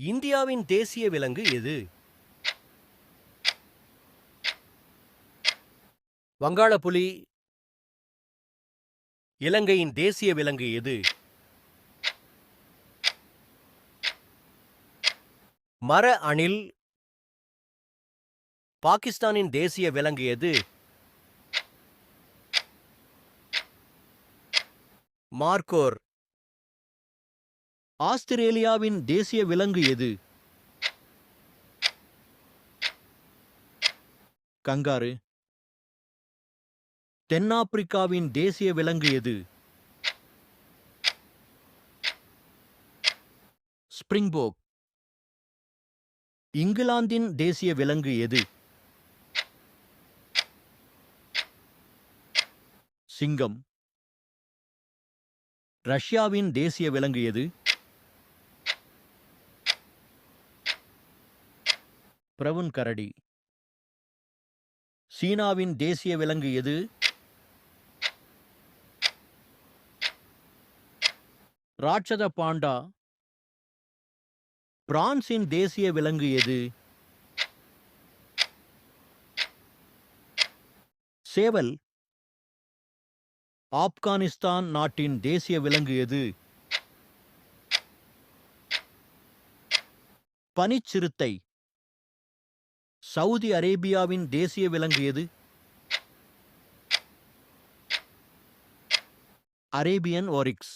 இந்தியாவின் தேசிய விலங்கு எது? வங்காளப்புலி. இலங்கையின் தேசிய விலங்கு எது? மர அணில். பாகிஸ்தானின் தேசிய விலங்கு எது? மார்கோர் ஆஸ்திரேலியாவின் தேசிய விலங்கு எது? கங்காரு. தென்னாப்பிரிக்காவின் தேசிய விலங்கு எது? ஸ்பிரிங்போக். இங்கிலாந்தின் தேசிய விலங்கு எது? சிங்கம். ரஷ்யாவின் தேசிய விலங்கு எது? பிரவுன் கரடி. சீனாவின் தேசிய விலங்கு எது? ராட்சத பாண்டா. பிரான்சின் தேசிய விலங்கு எது? சேவல். ஆப்கானிஸ்தான் நாட்டின் தேசிய விலங்கு எது? பனிச்சிறுத்தை. சவுதி அரேபியாவின் தேசிய விலங்கு எது? Arabian oryx.